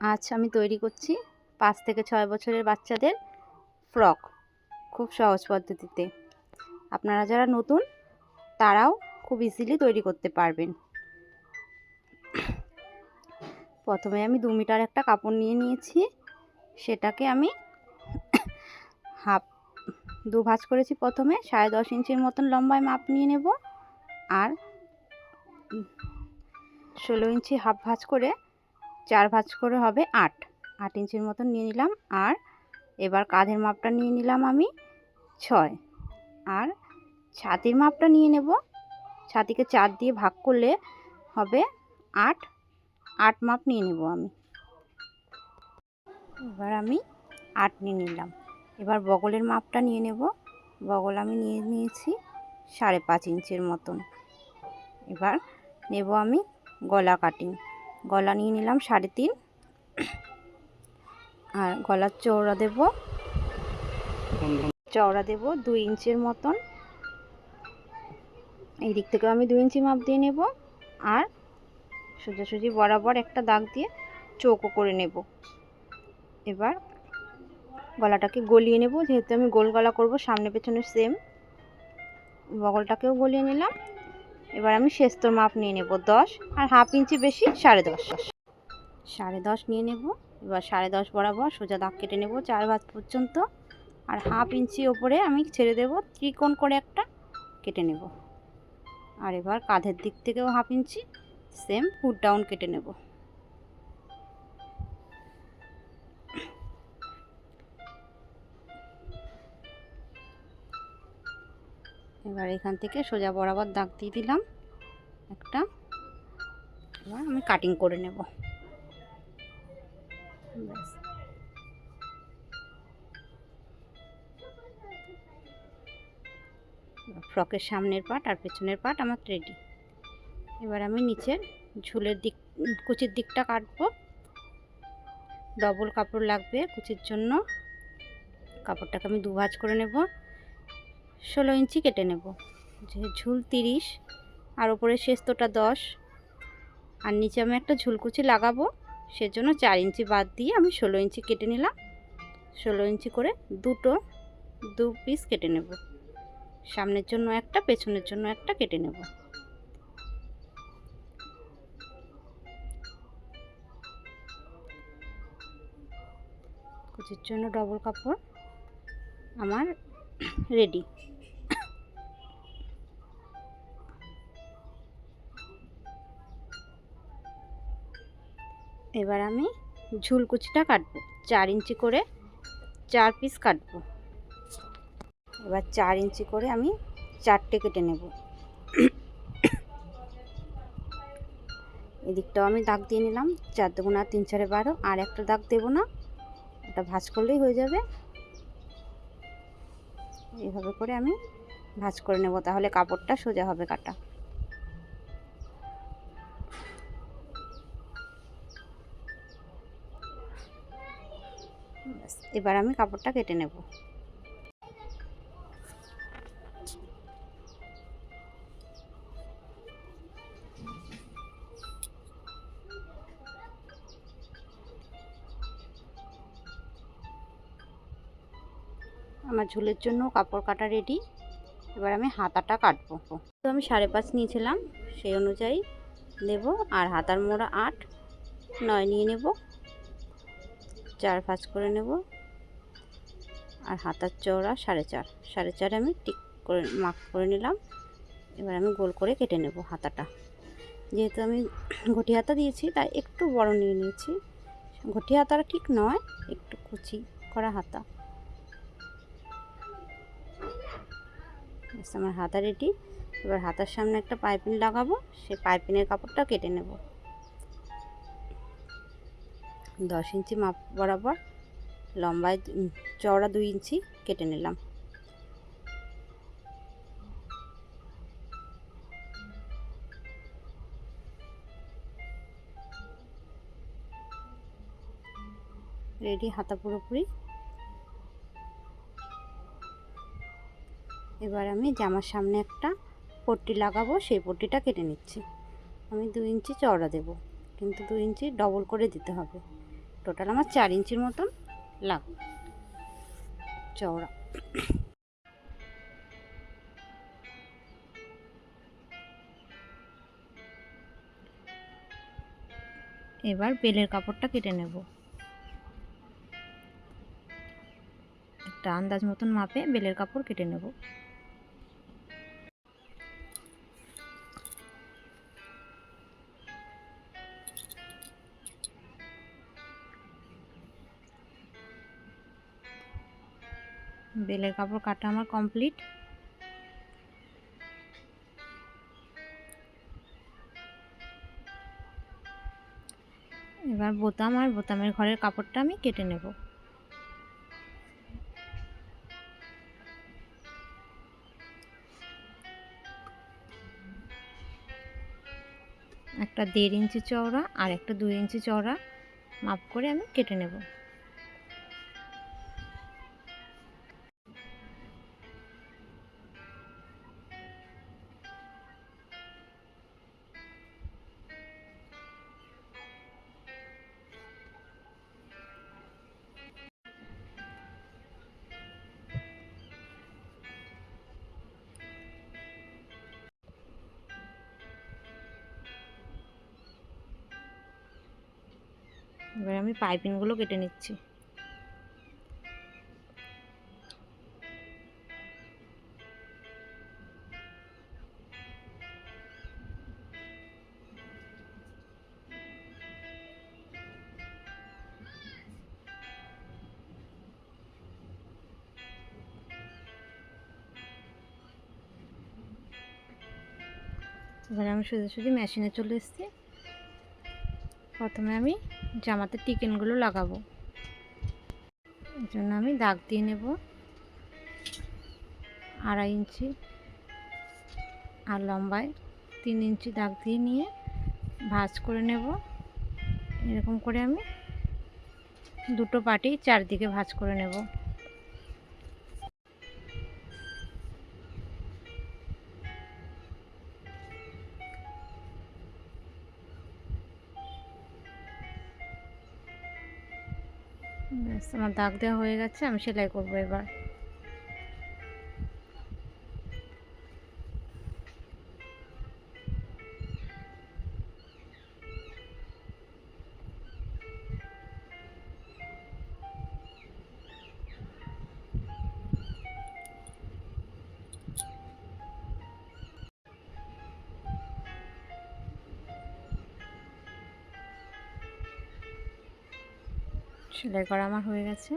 আজ আমি তৈরি করছি পাঁচ থেকে ছয় বছরের বাচ্চাদের ফ্রক খুব সহজ পদ্ধতিতে। আপনারা যারা নতুন, তারাও খুব ইজিলি তৈরি করতে পারবেন। প্রথমে আমি দু মিটার একটা কাপড় নিয়ে নিয়েছি। সেটাকে আমি হাফ, দু ভাঁজ করেছি প্রথমে, সাড়ে দশ ইঞ্চির মতন লম্বায় মাপ নিয়ে নেব। আর ষোলো ইঞ্চি হাফ ভাঁজ করে চার ভাঁজ করে হবে আট। আট ইঞ্চির মতন নিয়ে নিলাম, আর এবার কাঁধের মাপটা নিয়ে নিলাম আমি ছয়। আর ছাতির মাপটা নিয়ে নেব। ছাতিকে চার দিয়ে ভাগ করলে হবে আট। আট মাপ নিয়ে নেব আমি। এবার আমি আট নিয়ে নিলাম। এবার বগলের মাপটা নিয়ে নেব। বগল আমি নিয়ে নিয়েছি সাড়ে পাঁচ ইঞ্চির মতন। এবার নেব আমি গলা কাটিং। গলা নিয়ে নিলাম সাড়ে তিন। আর গলার চওড়া দেব। চওড়া দেব দুই ইঞ্চির মতন। এই দিক থেকে আমি দুই ইঞ্চি মাপ দিয়ে নেব। আর সোজাসুজি বরাবর একটা দাগ দিয়ে চৌকো করে নেব। এবার গলাটাকে গলিয়ে নেব। যেহেতু আমি গোল গলা করব, সামনে পেছনে সেম বগলটাকেও গলিয়ে নিলাম। এবার আমি সেস্তর মাপ নিয়ে নেব দশ আর হাফ ইঞ্চি বেশি সাড়ে দশ। সাড়ে দশ নিয়ে নেব। এবার সাড়ে দশ বরাবর সোজা দাগ কেটে নেব চার ভাত পর্যন্ত। আর হাফ ইঞ্চি ওপরে আমি ছেড়ে দেব ত্রিকোণ করে একটা কেটে নেব। আর এবার কাঁধের দিক থেকেও half inch same foot down কেটে নেব। এবার এখান থেকে সোজা বরাবর দাগ দিয়ে দিলাম একটা। এবার আমি কাটিং করে নেব। ব্যাস। ফ্রকের সামনের পাট আর পেছনের পাট আমার রেডি এবার আমি নিচের ঝুলের দিক, কুচির দিকটা কাটবো। ডবল কাপড় লাগবে, কুচির জন্য। কাপড়টাকে আমি দু ভাঁজ করে নেব। ষোলো ইঞ্চি কেটে নেব। যে ঝুল তিরিশ, আর ওপরে শেস্তটা দশ, আর নিচে আমি একটা ঝুলকুচি লাগাবো, সেজন্য চার ইঞ্চি বাদ দিয়ে আমি ষোলো ইঞ্চি কেটে নিলাম। ষোলো ইঞ্চি করে দুটো, দু পিস কেটে নেব। সামনের জন্য একটা, পেছনের জন্য একটা কেটে নেব। কুচির জন্য ডবল কাপড় আমার রেডি এবার আমি ঝুলকুচিটা কাটবো। চার ইঞ্চি করে চার পিস কাটবো। এবার চার ইঞ্চি করে আমি চারটে কেটে নেব। এদিকটাও আমি দাগ দিয়ে নিলাম। চার না তিন চারে বারো। আর একটা দাগ দেবো না। ওটা ভাজ করলেই হয়ে যাবে। এইভাবে করে আমি ভাজ করে নেব। তাহলে কাপড়টা সোজা হবে কাটা। এবার আমি কাপড়টা কেটে নেব। আমার ঝুলের জন্য কাপড় কাটা রেডি এবার আমি হাতাটা কাটবো। তো আমি সাড়ে পাঁচ নিয়েছিলাম, সেই অনুযায়ী দেব আর হাতার মোড়া আট, নয় নিয়ে নেব। চার ভাঁজ করে নেব। আর হাতার চওড়া সাড়ে চার। সাড়ে চারে আমি টিক করে মাক করে নিলাম। এবার আমি গোল করে কেটে নেব হাতাটা। যেহেতু আমি ঘটি হাতা দিয়েছি, তাই একটু বড় নিয়ে নিয়েছি। ঘটি হাতাটা ঠিক নয়, একটু কুচি করা হাতা। আমার হাতা রেডি এবার হাতার সামনে একটা পাইপিং লাগাবো। সেই পাইপিনের কাপড়টা কেটে নেব। দশ ইঞ্চি মাপ বরাবর, লম্বায় চওড়া দুই ইঞ্চি কেটে নিলাম। রেডি, হাতা পুরোপুরি। এবার আমি জামার সামনে একটা পট্টি লাগাবো, সেই পট্টিটা কেটে নিচ্ছি। আমি দু ইঞ্চি চওড়া দেব, কিন্তু দু ইঞ্চি ডবল করে দিতে হবে। টোটাল আমার চার ইঞ্চির মতন লাগবে চওড়া। এবার বেলের কাপড়টা কেটে নেব। একটা আন্দাজ মতন মাপে বেলের কাপড় কেটে নেব। বেলের কাপড় কাটা আমার কমপ্লিট। এবার বোতাম আর বোতামের ঘরের কাপড়টা আমি কেটে নেব। একটা দেড় ইঞ্চি চওড়া আর একটা দুই ইঞ্চি চওড়া মাপ করে আমি কেটে নেব। এবার আমি পাইপিংগুলো কেটে নিচ্ছি। এবার আমি সোজাসুজি মেশিনে চলে এসেছি। প্রথমে আমি জামাতে টিকেনগুলো লাগাবো। এই জন্য আমি দাগ দিয়ে নেব। আড়াই ইঞ্চি আর লম্বায় তিন ইঞ্চি দাগ দিয়ে নিয়ে ভাঁজ করে নেব। এরকম করে আমি দুটো পাটি চারদিকে ভাজ করে নেব। আমার দাগ দেওয়া হয়ে গেছে আমি সেলাই করব এবার। সেলাই করা আমার হয়ে গেছে।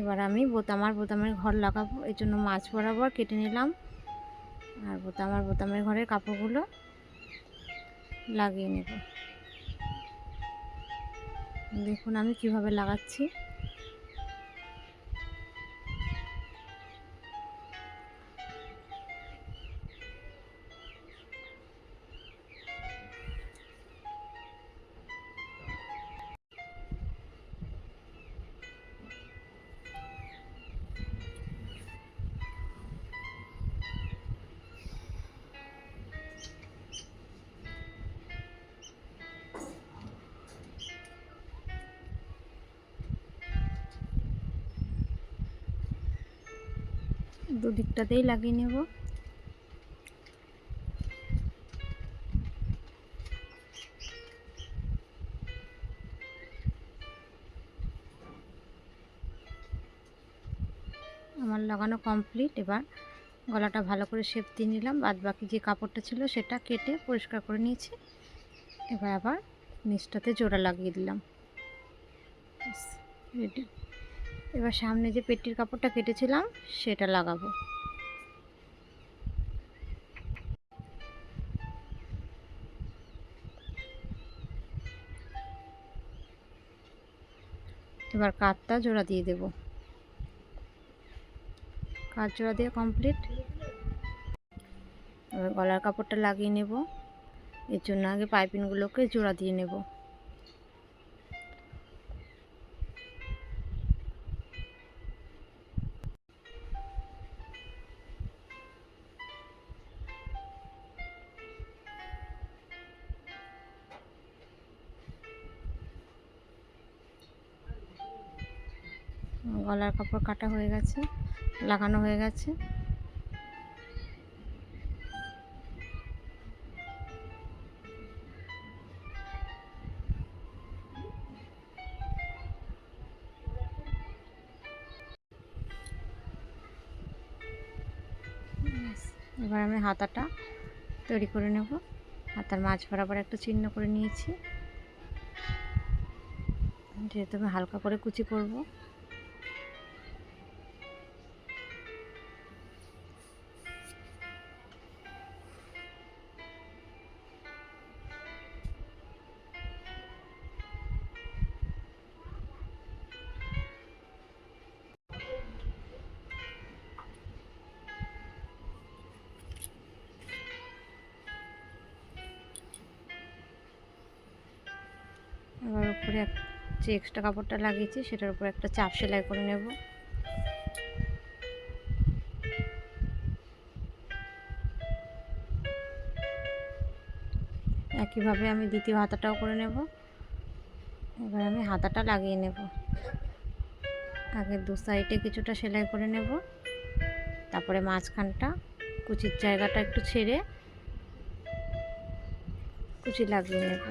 এবার আমি বোতামার বোতামের ঘর লাগাবো, এই জন্য মাছ বরাবর কেটে নিলাম। আর বোতামার বোতামের ঘরের কাপড়গুলো লাগিয়ে নেব। দেখুন আমি কীভাবে লাগাচ্ছি। দুদিকটাতেই লাগিয়ে নেব। আমার লাগানো কমপ্লিট। এবার গলাটা ভালো করে শেপ দিয়ে নিলাম। বাদ বাকি যে কাপড়টা ছিল সেটা কেটে পরিষ্কার করে নিয়েছি। এবার আবার নিচটাতে জোড়া লাগিয়ে দিলাম। রেডি এবার সামনে যে পেটির কাপড়টা কেটেছিলাম, সেটা লাগাবো। এবার কাঠটা জোড়া দিয়ে দেব। কাঠ জোড়া দিয়ে কমপ্লিট। এবার গলার কাপড়টা লাগিয়ে নেব। এর জন্য আগে পাইপিংগুলোকে জোড়া দিয়ে নেব। গলার কাপড় কাটা হয়ে গেছে, লাগানো হয়ে গেছে। এবার আমি হাতাটা তৈরি করে নেব। হাতার মাছ বরাবর একটা চিহ্ন করে নিয়েছি। যেহেতু আমি হালকা করে কুচি করব। উপরে যে এক্সট্রা কাপড়টা লাগিয়েছি, সেটার উপর একটা চাপ সেলাই করে নেব। একইভাবে আমি দ্বিতীয় হাতাটাও করে নেব। এবার আমি হাতাটা লাগিয়ে নেব। আগে দু সাইডে কিছুটা সেলাই করে নেব। তারপরে মাঝখানটা কুচির জায়গাটা একটু ছেড়ে কুচি লাগিয়ে নেব।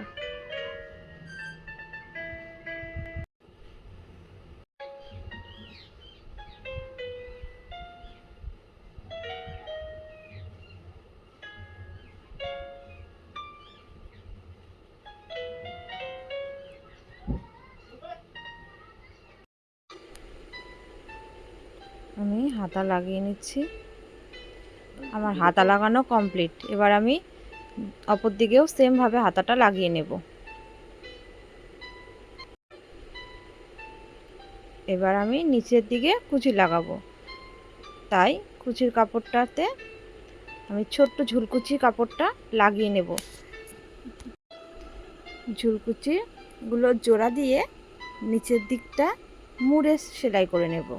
হাতা লাগিয়ে নিচ্ছি। আমার হাতা লাগানো কমপ্লিট এবার আমি অপর দিকেও সেমভাবে হাতাটা লাগিয়ে নেব। এবার আমি নিচের দিকে কুচি লাগাবো। তাই কুচির কাপড়টাতে আমি ছোট্ট ঝুলকুচি কাপড়টা লাগিয়ে নেব। ঝুলকুচিগুলো জোড়া দিয়ে নিচের দিকটা মুড়ে সেলাই করে নেব।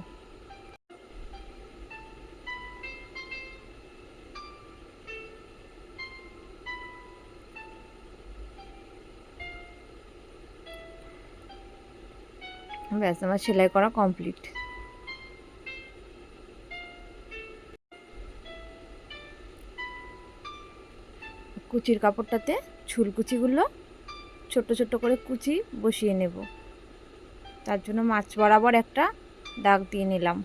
ব্যাস, আমার সেলাই করা কমপ্লিট কুচির কাপড়টাতে ঝুল কুচিগুলো ছোট ছোট করে কুচি বসিয়ে নেব। তার জন্য মাছ বরাবর একটা দাগ দিয়ে নিলাম।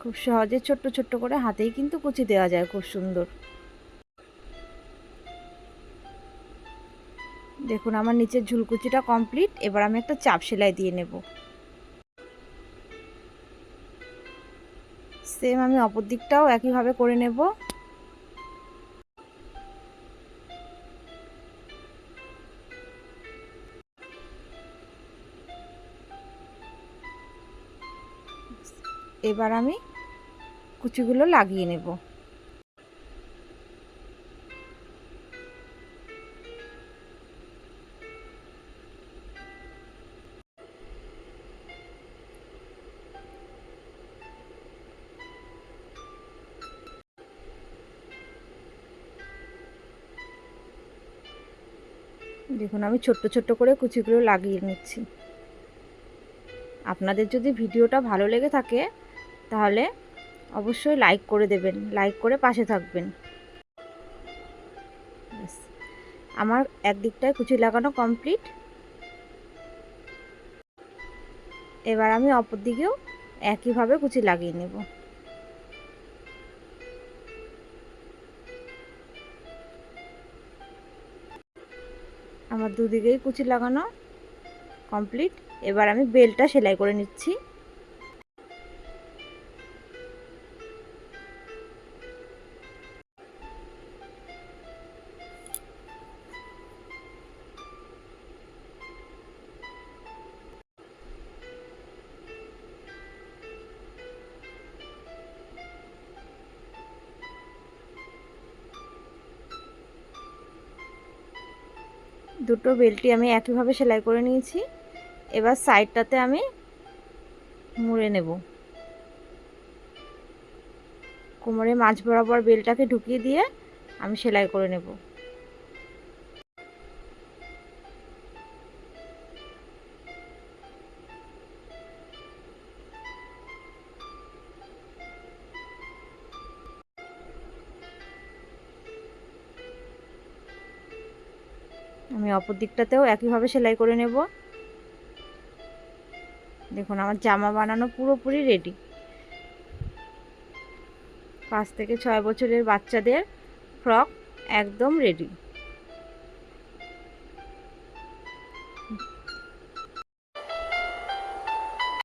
খুব সহজে ছোট্ট ছোট্ট করে হাতেই কিন্তু কুচি দেওয়া যায়, খুব সুন্দর। দেখুন, আমার নিচের ঝুলকুচিটা কমপ্লিট এবার আমি একটা চাপ সেলাই দিয়ে নেব। সেম আমি অপর দিকটাও একইভাবে করে নেব। এবার আমি কুচিগুলো লাগিয়ে নেব। দেখুন, আমি ছোট্ট ছোট্ট করে কুচিগুলো লাগিয়ে নিচ্ছি। আপনাদের যদি ভিডিওটা ভালো লেগে থাকে, তাহলে অবশ্যই লাইক করে দেবেন লাইক করে পাশে থাকবেন। আমার একদিকটায় কুচি লাগানো কমপ্লিট এবার আমি অপর দিকেও একইভাবে কুচি লাগিয়ে নেব। আমার দুদিকেই কুচি লাগানো কমপ্লিট এবার আমি বেলটা সেলাই করে নিচ্ছি। দুটো বেলটি আমি একইভাবে সেলাই করে নিয়েছি। এবার সাইডটাতে আমি মুড়ে নেব। কোমরে মাছ বরাবর বেলটাকে ঢুকিয়ে দিয়ে আমি সেলাই করে নেব। আমি অপর দিকটাতেও একইভাবে সেলাই করে নেব। দেখুন, আমার জামা বানানো পুরোপুরি রেডি পাঁচ থেকে ছয় বছরের বাচ্চাদের ফ্রক একদম রেডি